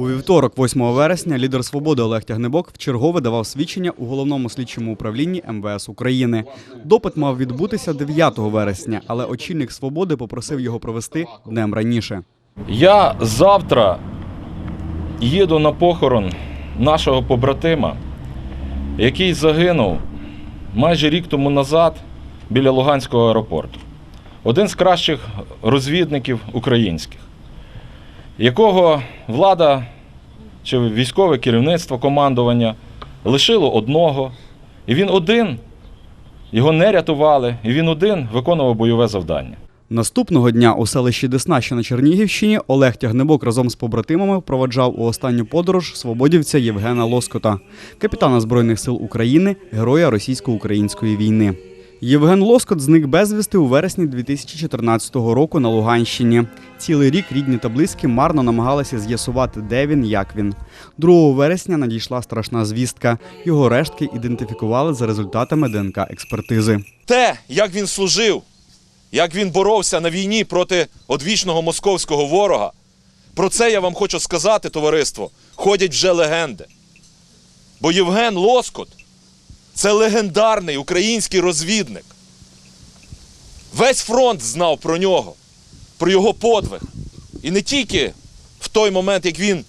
У вівторок, 8 вересня, лідер свободи Олег Тягнебок вчергове давав свідчення у головному слідчому управлінні МВС України. Допит мав відбутися 9 вересня, але очільник свободи попросив його провести днем раніше. Я завтра їду на похорон нашого побратима, який загинув майже рік тому назад біля Луганського аеропорту. Один з кращих розвідників українських, якого влада чи військове керівництво командування лишило одного, і він один, його не рятували, і він один виконував бойове завдання. Наступного дня у селищі Десна, що на Чернігівщині, Олег Тягнебок разом з побратимами проводжав у останню подорож свободівця Євгена Лоскота, капітана Збройних сил України, героя російсько-української війни. Євген Лоскот зник безвісти у вересні 2014 року на Луганщині. Цілий рік рідні та близькі марно намагалися з'ясувати, де він, як він. 2 вересня надійшла страшна звістка. Його рештки ідентифікували за результатами ДНК експертизи. те, як він служив, як він боровся на війні проти одвічного московського ворога, про це я вам хочу сказати, товариство, ходять вже легенди. Бо Євген Лоскот це легендарний український розвідник. Весь фронт знав про нього, про його подвиг. І не тільки в той момент, як він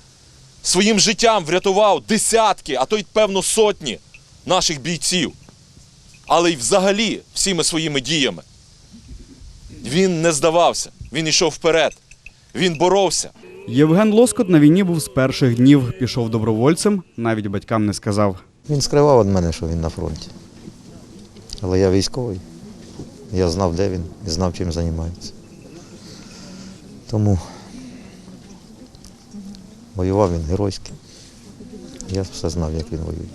своїм життям врятував десятки, а то й певно сотні наших бійців але й взагалі всіми своїми діями. Він не здавався, він йшов вперед, він боровся. Євген Лоскот на війні був з перших днів. Пішов добровольцем, навіть батькам не сказав. Він скривав від мене, що він на фронті. Але я військовий. Я знав, де він і знав, чим займається. Тому воював він геройськи. Я все знав, як він воює.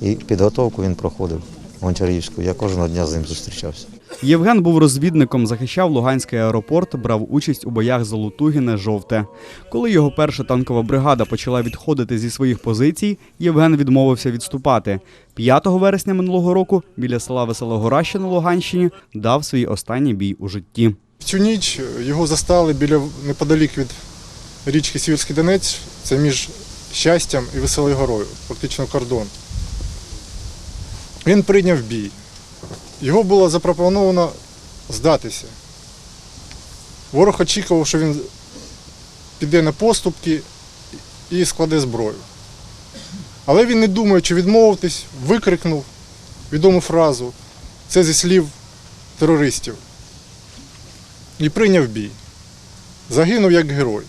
І підготовку він проходив Гончарівську. Я кожного дня з ним зустрічався. Євген був розвідником, захищав Луганський аеропорт, брав участь у боях за Лутугіне жовте. Коли його перша танкова бригада почала відходити зі своїх позицій, Євген відмовився відступати. 5 вересня минулого року біля села Веселогора, що на Луганщині, дав свій останній бій у житті. В цю ніч його застали біля неподалік від річки Сіверський Донець, це між щастям і Веселою горою, фактично кордон. Він прийняв бій. Його було запропоновано здатися. Ворог очікував, що він піде на поступки і складе зброю. Але він, не думаючи відмовитись, викрикнув відому фразу. Це зі слів терористів і прийняв бій. Загинув як герой.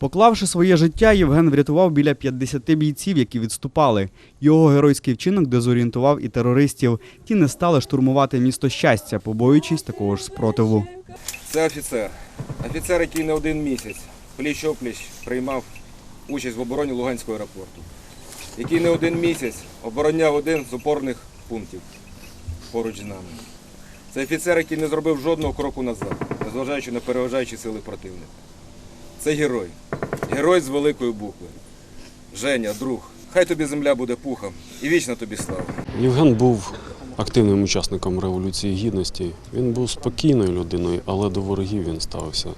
Поклавши своє життя, Євген врятував біля 50 бійців, які відступали. Його геройський вчинок дезорієнтував і терористів. Ті не стали штурмувати місто щастя, побоюючись такого ж спротиву. Це офіцер. Офіцер, який не один місяць пліч опліч приймав участь в обороні Луганського аеропорту, який не один місяць обороняв один з опорних пунктів поруч з нами. Це офіцер, який не зробив жодного кроку назад, незважаючи на переважаючі сили противника. Це герой. Герой з великої букви. Женя, друг. Хай тобі земля буде пухом і вічна тобі слава. Євген був активним учасником Революції Гідності. Він був спокійною людиною, але до ворогів він ставився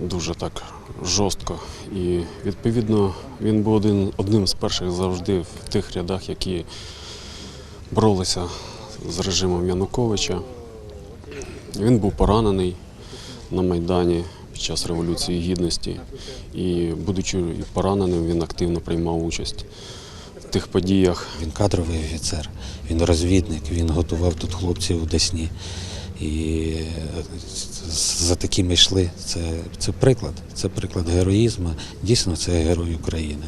дуже так жорстко. І відповідно він був один, одним з перших завжди в тих рядах, які боролися з режимом Януковича. Він був поранений на Майдані під час Революції Гідності. І, будучи пораненим, він активно приймав участь в тих подіях. Він кадровий офіцер, він розвідник, він готував тут хлопців у Десні. І е, за такими йшли. Це, це приклад, це приклад героїзму. Дійсно, це герой України.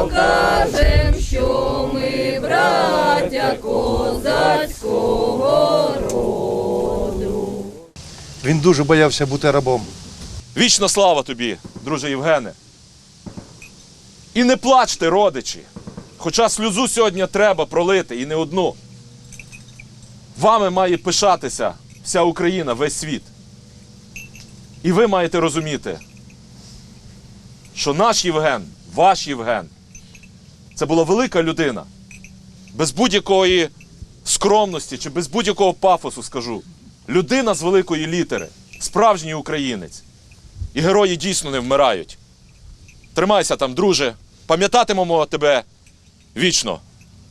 Покажем, що ми браття козацького роду. Він дуже боявся бути рабом. Вічна слава тобі, друже Євгене. І не плачте, родичі. Хоча сльозу сьогодні треба пролити і не одну. Вами має пишатися вся Україна, весь світ. І ви маєте розуміти, що наш Євген, ваш Євген, це була велика людина. без будь-якої скромності чи без будь-якого пафосу скажу. Людина з великої літери, справжній українець. І герої дійсно не вмирають. Тримайся там, друже. Пам'ятатимемо тебе вічно.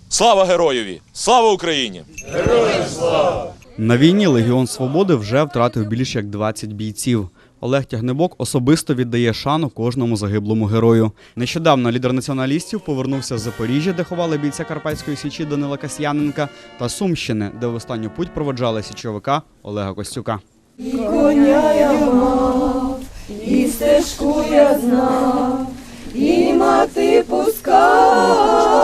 Слава героєві! Слава Україні! Героям слава! На війні Легіон Свободи вже втратив більш як 20 бійців. Олег Тягнебок особисто віддає шану кожному загиблому герою. Нещодавно лідер націоналістів повернувся з Запоріжжя, де ховали бійця Карпатської січі Данила Касьяненка, та Сумщини, де в останню путь проводжали січовика Олега Костюка. І Коня я мав, і стежку я знав, і мати пускала.